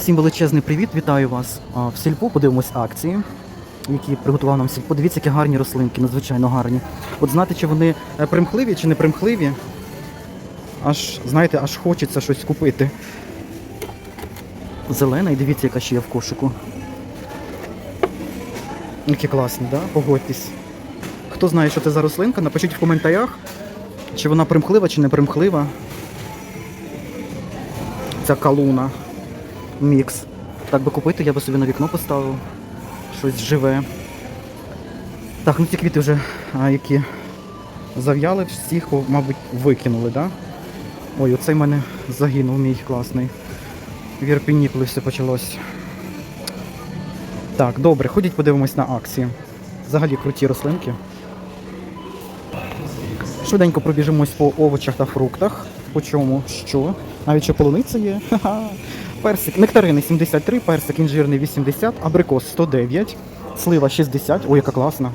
Всім величезний привіт, вітаю вас в сільпо. Подивимось акції, які приготував нам сільпо. Дивіться, які гарні рослинки, надзвичайно гарні. От знати, чи вони е, примхливі чи не примхливі. Аж, знаєте, аж хочеться щось купити. Зелена і дивіться, яка ще є в кошику. Які класні, да? Погодьтесь. Хто знає, що це за рослинка, напишіть в коментарях, чи вона примхлива, чи не примхлива. Ця калуна. Мікс. Так би купити, я би собі на вікно поставив. Щось живе. Так, ну ці квіти вже, а, які зав'яли, всіх, мабуть, викинули? Да? Ой, оцей в мене загинув мій класний. В коли все почалось. Так, добре, ходіть подивимось на акції. Взагалі круті рослинки. Швиденько пробіжимось по овочах та фруктах. По чому? Що? Навіть що полуниця є. Ха-ха. Персик, нектарини 73, персик інжирний 80, абрикос 109, слива 60. Ой, яка класна.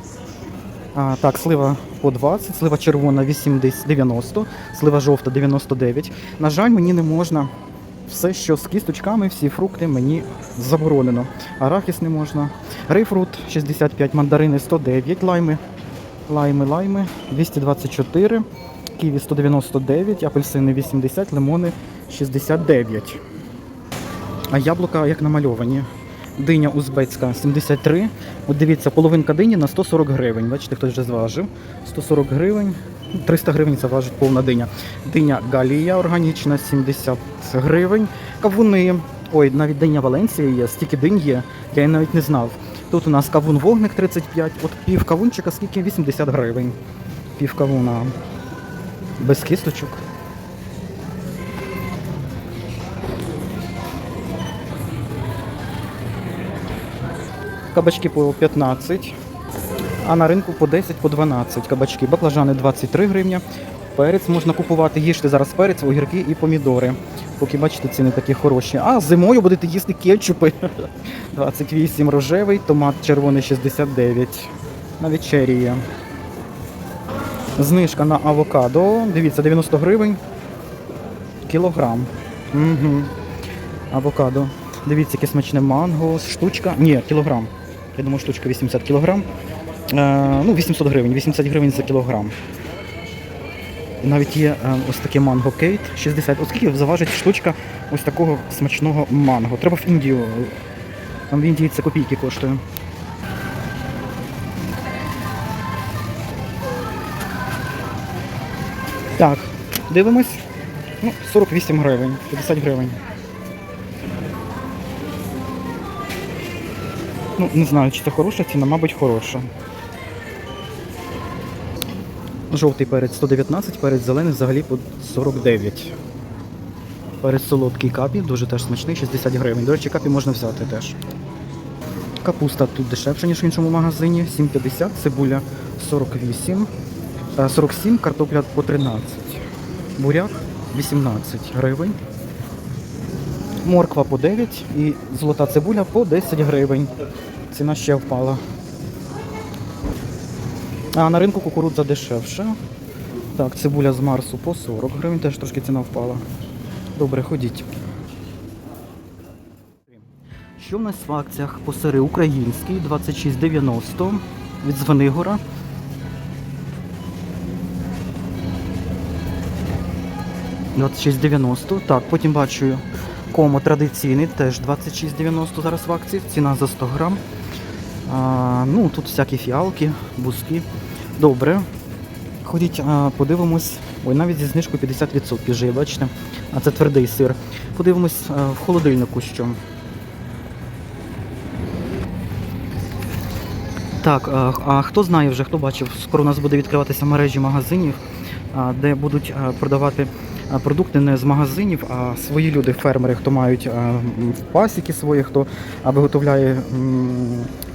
А, так, слива по 20, слива червона 80, 90, слива жовта 99. На жаль, мені не можна. Все, що з кісточками, всі фрукти мені заборонено. Арахіс не можна. Грейпфрут 65, мандарини 109, лайми, лайми, лайми 224, ківі 199, апельсини 80, лимони 69. А яблука як намальовані. Диня узбецька 73. От дивіться, половинка дині на 140 гривень. Бачите, хтось вже зважив. 140 гривень. 300 гривень це важить повна диня. Диня Галія органічна 70 гривень. Кавуни. Ой, навіть диня Валенція є, стільки динь є, я й навіть не знав. Тут у нас кавун вогник 35, от пів кавунчика скільки 80 гривень. Пів кавуна. Без кісточок. Кабачки по 15, а на ринку по 10, по 12 кабачки. Баклажани 23 гривня. Перець можна купувати, їжте зараз перець, огірки і помідори. Поки бачите, ціни такі хороші. А зимою будете їсти кетчупи. 28 рожевий, томат червоний 69. Навіть черрі є. Знижка на авокадо. Дивіться, 90 гривень. Кілограм. Угу. Авокадо. Дивіться, яке смачне манго. Штучка. Ні, кілограм. Я думаю, штучка 80 кілограм. Е, ну, 800 гривень, 80 гривень за кілограм. Навіть є е, ось таке манго кейт 60. Ось скільки заважить штучка ось такого смачного манго. Треба в Індію. Там в Індії це копійки коштує. Так, дивимось. Ну, 48 гривень, 50 гривень. Ну, не знаю, чи це хороша ціна, мабуть, хороша. Жовтий перець 119, перець зелений взагалі по 49. Перець солодкий капі, дуже теж смачний, 60 гривень. До речі, капі можна взяти теж. Капуста тут дешевша, ніж в іншому магазині. 7,50, цибуля 48, е, 47, картопля по 13. Буряк 18 гривень. Морква по 9 і золота цибуля по 10 гривень. Ціна ще впала. А на ринку кукурудза дешевша. Так, цибуля з Марсу по 40 гривень, теж трошки ціна впала. Добре, ходіть. Що в нас в акціях по сири український 26,90 від Звенигора. Двадцять 26,90. Так, потім бачу комо традиційний, теж 26,90 зараз в акції. Ціна за 100 грам. А, ну, тут всякі фіалки, бузки. Добре. Ходіть, а, подивимось. Ой, навіть зі знижкою 50% вже бачите? А це твердий сир. Подивимось а, в холодильнику що. Так, а, а хто знає вже, хто бачив, скоро у нас буде відкриватися мережі магазинів, а, де будуть а, продавати продукти не з магазинів, а свої люди, фермери, хто мають пасіки свої, хто виготовляє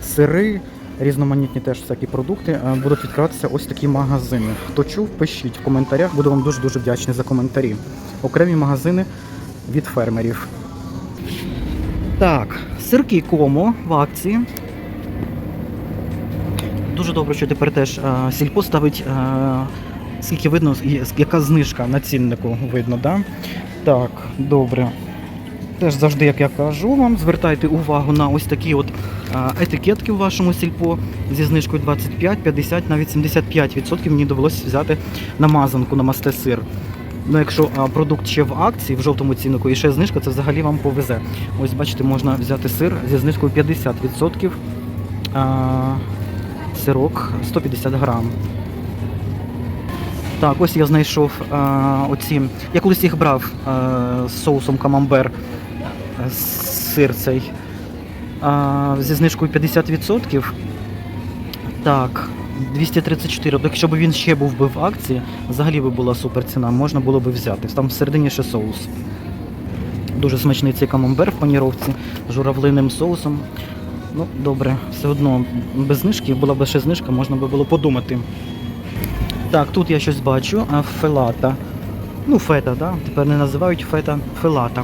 сири, різноманітні теж всякі продукти, будуть відкриватися ось такі магазини. Хто чув, пишіть в коментарях, буду вам дуже-дуже вдячний за коментарі. Окремі магазини від фермерів. Так, сирки Комо в акції. Дуже добре, що тепер теж сільпо ставить, е, скільки видно, яка знижка на ціннику видно, да? Так, добре. Теж завжди, як я кажу вам, звертайте увагу на ось такі от етикетки у вашому сільпо зі знижкою 25, 50, навіть 75% мені довелося взяти намазанку на масте сир. Ну, якщо продукт ще в акції, в жовтому ціннику і ще знижка, це взагалі вам повезе. Ось бачите, можна взяти сир зі знижкою 50%. А, сирок 150 грам. Так, ось я знайшов а, оці. Я колись їх брав а, з соусом камамбер. е, Сир цей. А, зі знижкою 50%. Так, 234. От Якщо б він ще був би в акції, взагалі би була супер ціна, можна було би взяти. Там всередині ще соус. Дуже смачний цей камамбер в паніровці з журавлиним соусом. Ну, добре, все одно без знижки, була б ще знижка, можна би було подумати. Так, тут я щось бачу. Фелата. Ну, фета, да? тепер не називають фета, фелата.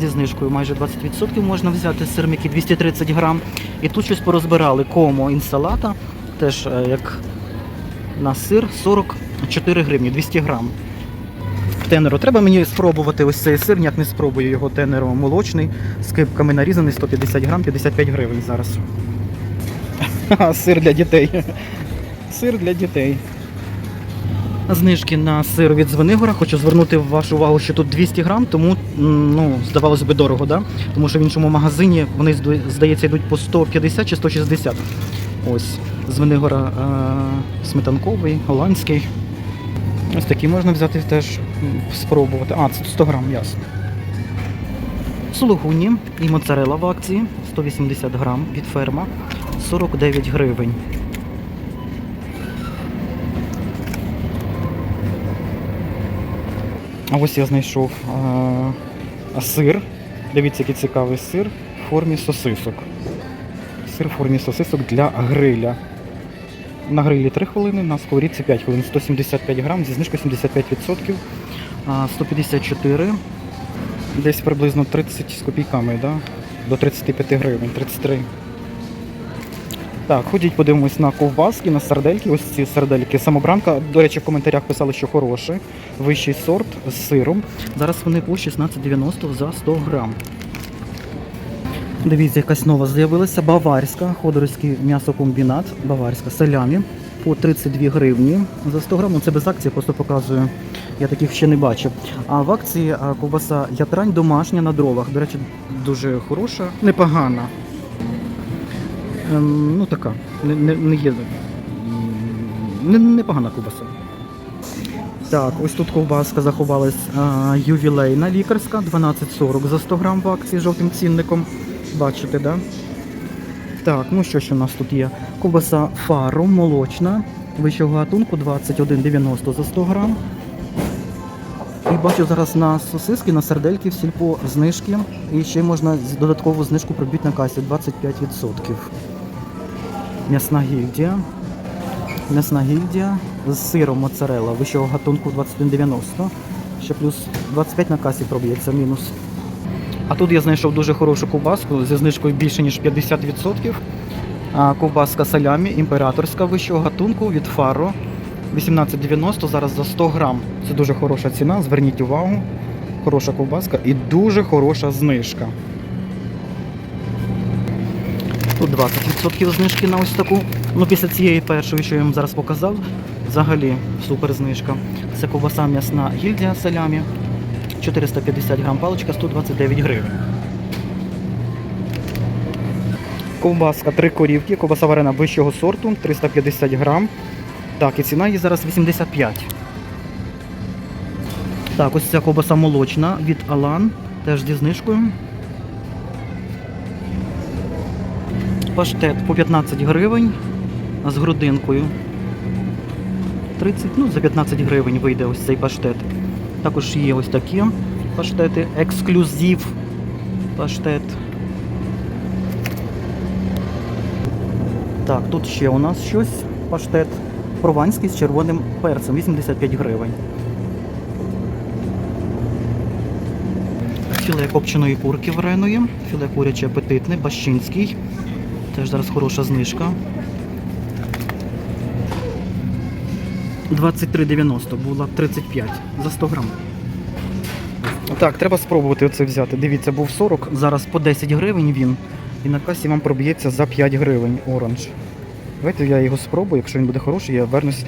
Зі знижкою майже 20% можна взяти сирмики 230 грам. І тут щось порозбирали. Комо інсалата, теж е, як на сир 44 гривні, 200 грам. Тенеро. Треба мені спробувати ось цей сир, ніяк не спробую його тенеро молочний, з кипками нарізаний 150 грам, 55 гривень зараз. Сир для дітей. Сир для дітей. Знижки на сир від Звенигора. Хочу звернути вашу увагу, що тут 200 грам, тому ну, здавалося би дорого, да? тому що в іншому магазині вони, здається, йдуть по 150 чи 160. Ось, Звенигора е- сметанковий, голландський. Ось такі можна взяти теж спробувати. А, це 100 грам, ясно. Сулугуні і моцарела в акції 180 грам від ферма 49 гривень. А ось я знайшов а, сир. Дивіться, який цікавий сир в формі сосисок. Сир в формі сосисок для гриля. На грилі 3 хвилини, на сковорідці 5 хвилин, 175 грам, зі знижкою 75%, 154, десь приблизно 30 з копійками, да? до 35 гривень, 33. Так, ходіть, подивимось на ковбаски, на сардельки. Ось ці сардельки. Самобранка, до речі, в коментарях писали, що хороше. Вищий сорт з сиром. Зараз вони по 16,90 за 100 грам. Дивіться, якась нова з'явилася. Баварська, ходорський м'ясокомбінат, баварська салямі по 32 гривні за 100 грам. Ну, це без акції, просто показую. Я таких ще не бачив. А в акції ковбаса ятрань домашня на дровах. До речі, дуже хороша, непогана. Ем, ну така, не, не, не є. Не, непогана ковбаса. Так, ось тут ковбаска заховалась ювілейна лікарська, 12,40 за 100 грам в акції жовтим цінником. Бачите, да? Так, ну що ж у нас тут є? Ковбаса фару, молочна, вищого гатунку 21,90 за 100 грам. І бачу зараз на сосиски, на сардельки в сільпо знижки. І ще можна додаткову знижку пробити на касі 25%. М'ясна гільдія. М'ясна гільдія з сиром моцарелла вищого гатунку 21,90. Ще плюс 25 на касі проб'ється мінус. А тут я знайшов дуже хорошу ковбаску зі знижкою більше ніж 50%. А, Ковбаска салямі, імператорська вищого гатунку від Фаро. 18,90 зараз за 100 грам. Це дуже хороша ціна, зверніть увагу. Хороша ковбаска і дуже хороша знижка. 20% знижки на ось таку. Ну, після цієї першої, що я вам зараз показав, взагалі супер знижка. Це ковбаса м'ясна гільдія салямі. 450 грам паличка, 129 гривень. Ковбаска три корівки, ковбаса варена вищого сорту, 350 грам. Так, і ціна її зараз 85. Так, ось ця ковбаса молочна від Алан, теж зі знижкою. Паштет по 15 гривень з грудинкою. 30, ну за 15 гривень вийде ось цей паштет. Також є ось такі паштети. Ексклюзив паштет. Так, тут ще у нас щось. Паштет прованський з червоним перцем, 85 гривень. Філе копченої курки вареної, філе куряче апетитне, бащинський. Теж зараз хороша знижка. 23,90 була 35 за 100 грам. Так, треба спробувати оце взяти. Дивіться, був 40, зараз по 10 гривень він. І на касі вам проб'ється за 5 гривень оранж. Давайте я його спробую, якщо він буде хороший, я вернусь,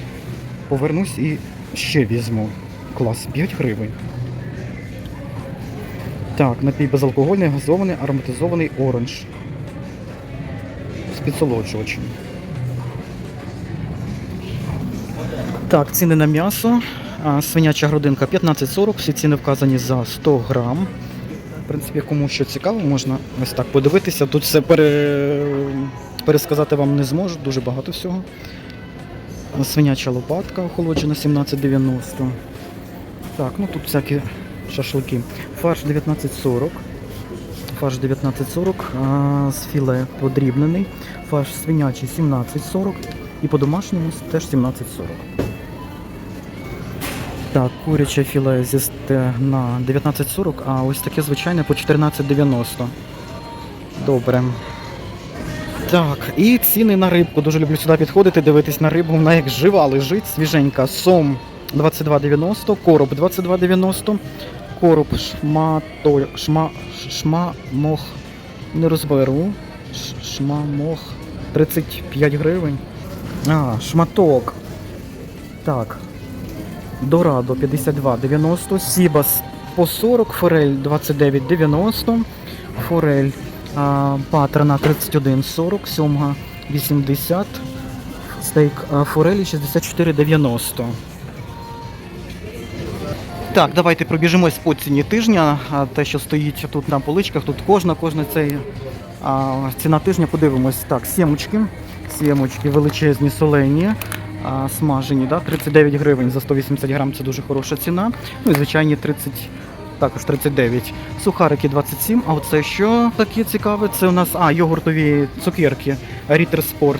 повернусь і ще візьму. Клас, 5 гривень. Так, напій безалкогольний, газований, ароматизований оранж. Підсолоджувачем. Так, ціни на м'ясо. Свиняча грудинка 15,40, всі ціни вказані за 100 грам. В принципі, кому що цікаво, можна ось так подивитися. Тут все пере... пересказати вам не зможу, дуже багато всього. Свиняча лопатка охолоджена 17,90. Так, ну тут всякі шашлики. Фарш 19,40. Фарш 19,40 з філе подрібнений. Фарш свинячий 17,40 і по-домашньому теж 17,40. Так, куряче філе зі стегна 19,40, а ось таке звичайне по 14,90. Добре. Так, і ціни на рибку. Дуже люблю сюди підходити, дивитись на рибу. Вона як жива лежить, свіженька. Сом 22,90, короб 22,90, короб шмато, шма, шма, мох, не розберу. Ш- Шма, мох 35 гривень. А, шматок. Так. Дорадо 52,90, Сібас по 40, Форель 29,90, Форель а, Патрона 31,40, Сьомга 80, стейк а, Форелі 64,90. Так, давайте пробіжимось по ціні тижня. Те, що стоїть тут на поличках, тут кожна, кожна цей а, ціна тижня. Подивимось. Так, сімочки. Сімочки величезні, солені, а, смажені, да? 39 гривень за 180 грам це дуже хороша ціна. Ну і звичайні 30, також 39. Сухарики 27. А оце що таке цікаве? Це у нас а, йогуртові цукерки Ritter Sport.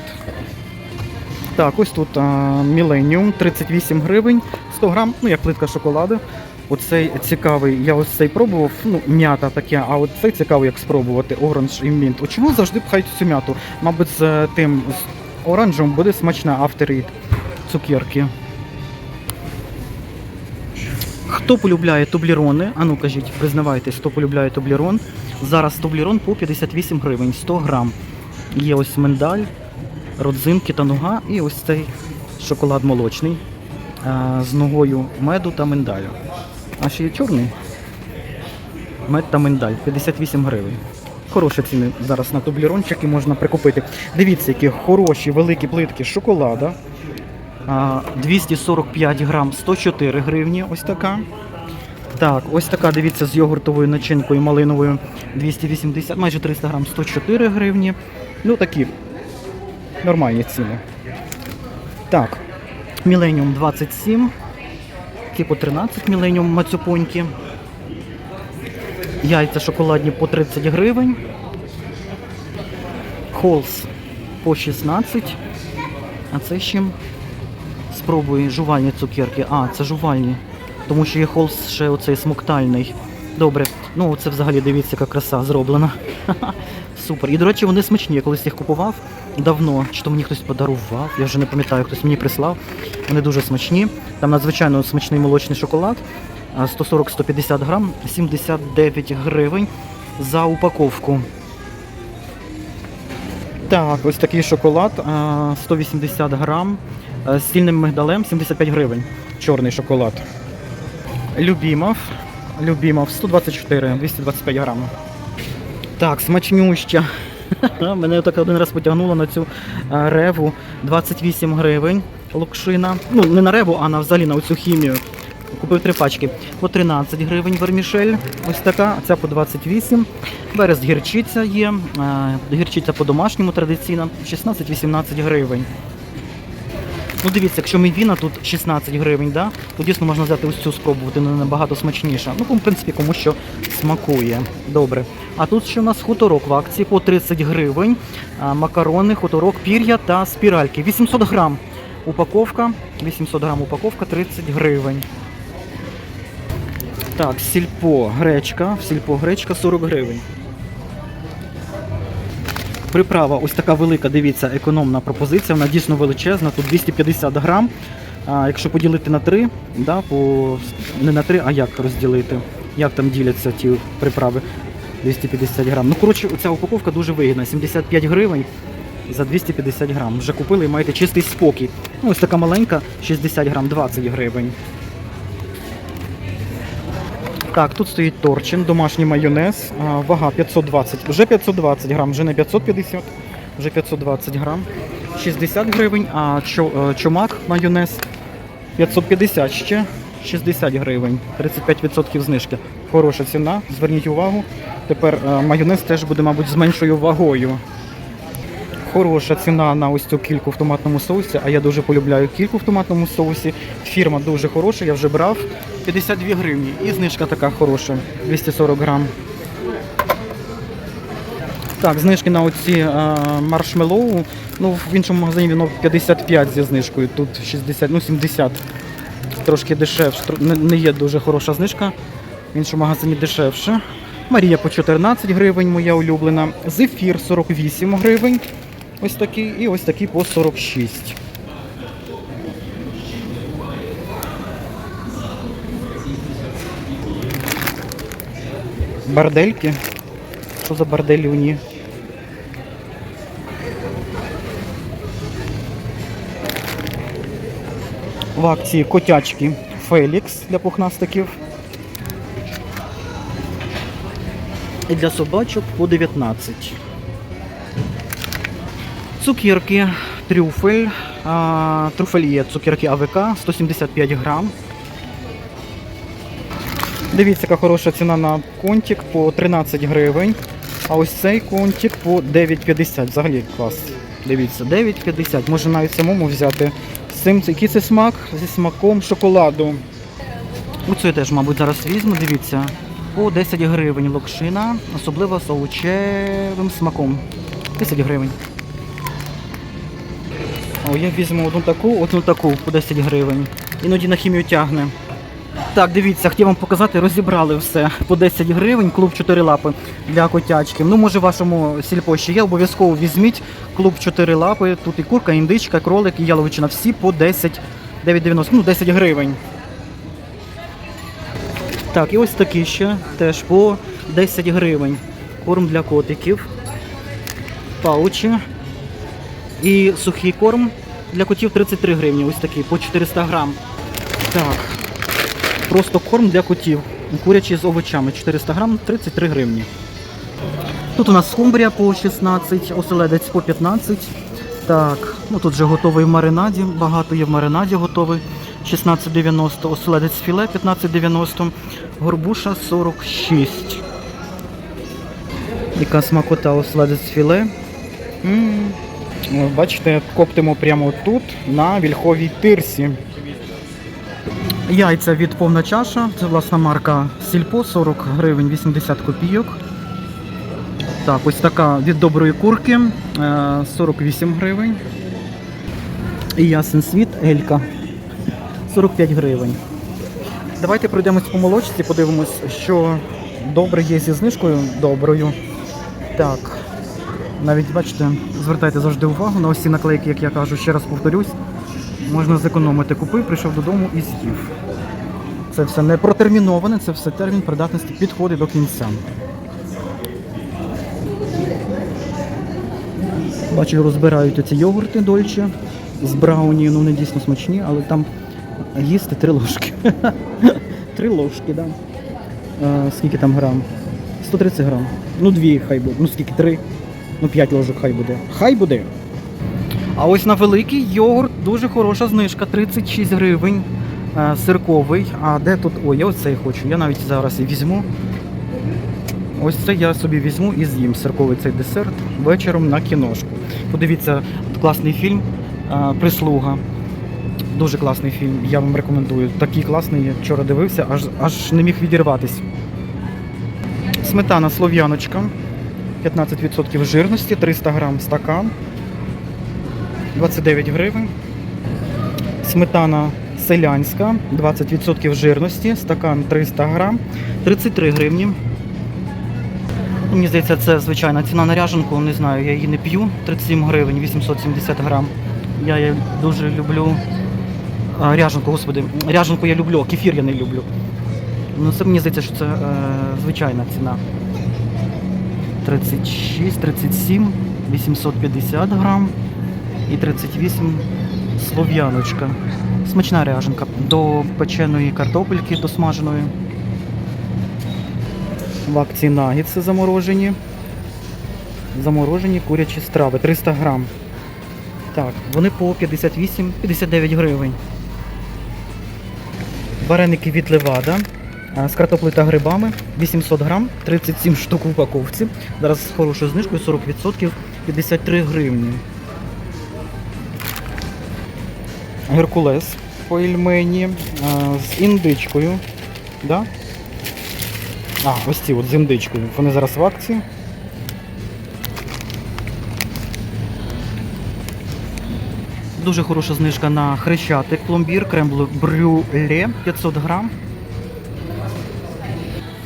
Так, ось тут а, Millennium 38 гривень, 100 грам, ну як плитка шоколаду. Оцей цікавий, я ось цей пробував, ну, м'ята таке, а от цей цікавий, як спробувати, оранж і мінт. Чому завжди пхають цю м'яту? Мабуть, з тим з оранжем буде смачна авторі цукерки. Хто полюбляє тублірони? А ну кажіть, признавайтесь, хто полюбляє тублірон. Зараз тублірон по 58 гривень, 100 грам. Є ось миндаль, родзинки та нуга, і ось цей шоколад молочний з ногою меду та миндалю. А ще є чорний. Мед та миндаль 58 гривень. Хороші ціни зараз на тублірончики можна прикупити. Дивіться, які хороші великі плитки шоколада. 245 грам 104 гривні. Ось така. Так, ось така, дивіться, з йогуртовою начинкою малиновою 280, майже 300 грам 104 гривні. Ну такі нормальні ціни. Так, Міленіум 27. Такі по 13 міленіум мацюпоньки. Яйця шоколадні по 30 гривень. Холс по 16. А це ще спробую жувальні цукерки. А, це жувальні. Тому що є холс ще оцей смоктальний. Добре. Ну це взагалі дивіться, яка краса зроблена. Супер. І, до речі, вони смачні. Я колись їх купував давно. Чи то мені хтось подарував, я вже не пам'ятаю, хтось мені прислав. Вони дуже смачні. Там надзвичайно смачний молочний шоколад. 140-150 грам, 79 гривень за упаковку. Так, ось такий шоколад, 180 грам з сильним мигдалем, 75 гривень. Чорний шоколад. Любімов. Любімов 124, 225 грам. Так, смачнюща. Мене так один раз потягнуло на цю реву 28 гривень локшина. Ну, не на реву, а на взагалі на оцю хімію. Купив три пачки. По 13 гривень вермішель. Ось така, ця по 28. Берест гірчиця є. Гірчиця по-домашньому традиційна. 16-18 гривень. Ну дивіться, якщо мівіна тут 16 гривень, да, то дійсно можна взяти ось цю спробувати, вона набагато смачніша. Ну, в принципі, кому що смакує. Добре. А тут ще у нас хуторок в акції по 30 гривень. Макарони, хуторок, пір'я та спіральки. 800 грам упаковка. 800 грам упаковка 30 гривень. Так, сільпо гречка. Сільпо гречка 40 гривень. Приправа ось така велика, дивіться, економна пропозиція, вона дійсно величезна, тут 250 грам. А, якщо поділити на 3, да, по, не на 3, а як розділити? як там діляться ті приправи. 250 грам. Ну, коротше, ця упаковка дуже вигідна. 75 гривень за 250 грам. Вже купили і маєте чистий спокій. Ну, ось така маленька, 60 грам, 20 гривень. Так, тут стоїть торчин, домашній майонез, вага 520, вже 520 грам, вже не 550, вже 520 грам, 60 гривень, а е, чумак майонез 550 ще, 60 гривень, 35% знижки. Хороша ціна, зверніть увагу. Тепер е, майонез теж буде, мабуть, з меншою вагою. Хороша ціна на ось цю кільку в томатному соусі, а я дуже полюбляю кільку в томатному соусі. Фірма дуже хороша, я вже брав 52 гривні. І знижка така хороша, 240 грам. Так, знижки на оці е, маршмеллоу. Ну, в іншому магазині воно 55 зі знижкою, тут 60, ну 70. Трошки дешевше, не, не є дуже хороша знижка. В іншому магазині дешевше. Марія по 14 гривень, моя улюблена. Зефір 48 гривень. Ось такий, і ось такий по 46. Бардельки. Що за барделюні? В акції котячки Фелікс для пухнастиків. І для собачок по 19. Цукерки трюфель. Трюфель є цукерки АВК 175 грам. Дивіться, яка хороша ціна на контик по 13 гривень. А ось цей контик по 9,50. Взагалі клас. Дивіться, 9,50. Можна навіть самому взяти. Цим, який це смак? Зі смаком шоколаду. Оцю я теж, мабуть, зараз візьму, дивіться. По 10 гривень локшина, особливо з овочевим смаком. 10 гривень. О, я візьму одну таку, одну таку по 10 гривень. Іноді на хімію тягне. Так, дивіться, хотів вам показати, розібрали все по 10 гривень, клуб 4 лапи для котячки. Ну, може, в вашому сільпо ще є, обов'язково візьміть клуб 4 лапи. Тут і курка, і індичка, кролик, і яловичина. Всі по 10, 9,90, ну 10 гривень. Так, і ось такі ще теж по 10 гривень. Корм для котиків. Паучі. І сухий корм для котів 33 гривні. Ось такий, по 400 грам. Так. Просто корм для котів. Курячий з овочами 400 грам 33 гривні. Тут у нас скумбрія по 16, оселедець по 15. Так, ну тут вже готовий в маринаді. Багато є в маринаді готовий. 16,90, оселедець філе 15,90, горбуша 46. Яка смакота оселедець філе. м Бачите, коптимо прямо тут, на вільховій тирсі. Яйця від повна чаша. Це власна марка Сільпо 40 гривень 80 копійок. Так, ось така від доброї курки е, 48 гривень. І ясен світ Елька 45 гривень. Давайте пройдемось по молочці, подивимось, що добре є зі знижкою доброю. Так. Навіть бачите, звертайте завжди увагу на ось ці наклейки, як я кажу, ще раз повторюсь. Можна зекономити. Купив, прийшов додому і з'їв. Це все не протерміноване, це все термін придатності підходить до кінця. Бачу, розбирають оці йогурти дольче з брауні, ну вони дійсно смачні, але там їсти три ложки. Три ложки, так. Скільки там грам? 130 грам. Ну дві хай буде. Ну скільки? Три. Ну п'ять ложок хай буде. Хай буде. А ось на великий йогурт дуже хороша знижка, 36 гривень. е, Сирковий. А де тут? Ой, я оцей хочу. Я навіть зараз і візьму. Ось це я собі візьму і з'їм сирковий цей десерт вечором на кіношку. Подивіться, класний фільм е, Прислуга. Дуже класний фільм, я вам рекомендую. Такий класний, я вчора дивився, аж, аж не міг відірватись. Сметана слов'яночка. 15% жирності, 300 грам стакан. 29 гривень. Сметана селянська, 20% жирності, стакан 300 грам, 33 гривні. Ну, Мені здається, це звичайна ціна на ряженку, не знаю, я її не п'ю. 37 гривень, 870 грам. Я її дуже люблю. Ряженку, господи, ряженку я люблю, кефір я не люблю. Ну це мені здається, що це е, звичайна ціна. 36, 37, 850 грам і 38 слов'яночка. Смачна ряженка. До печеної картопельки, до смаженої. В акції нагідси заморожені. Заморожені курячі страви. 300 грам. Так, вони по 58-59 гривень. Вареники від Левада. А, З картоплею та грибами 800 грам, 37 штук в упаковці. Зараз з хорошою знижкою 40%, 53 гривні. Геркулес по ільмені з індичкою. Да? А, ось ці от з індичкою. Вони зараз в акції. Дуже хороша знижка на хрещатик пломбір, крем брюле 500 грам.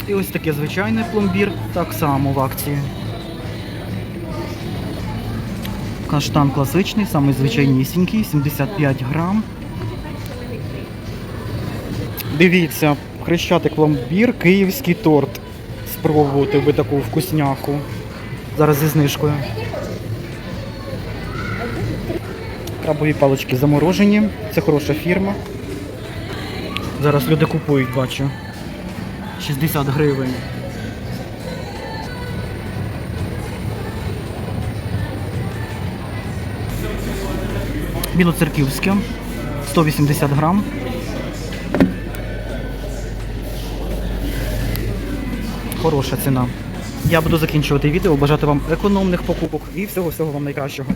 І ось таке звичайний пломбір, так само в акції. Каштан класичний, самий звичайнісінький, 75 грам. Дивіться, хрещатик пломбір, київський торт. Спробувати би таку вкусняху. Зараз зі знижкою. Крабові палички заморожені. Це хороша фірма. Зараз люди купують, бачу. 60 гривень. Білоцерківське 180 грам. Хороша ціна. Я буду закінчувати відео, бажати вам економних покупок і всього-всього вам найкращого.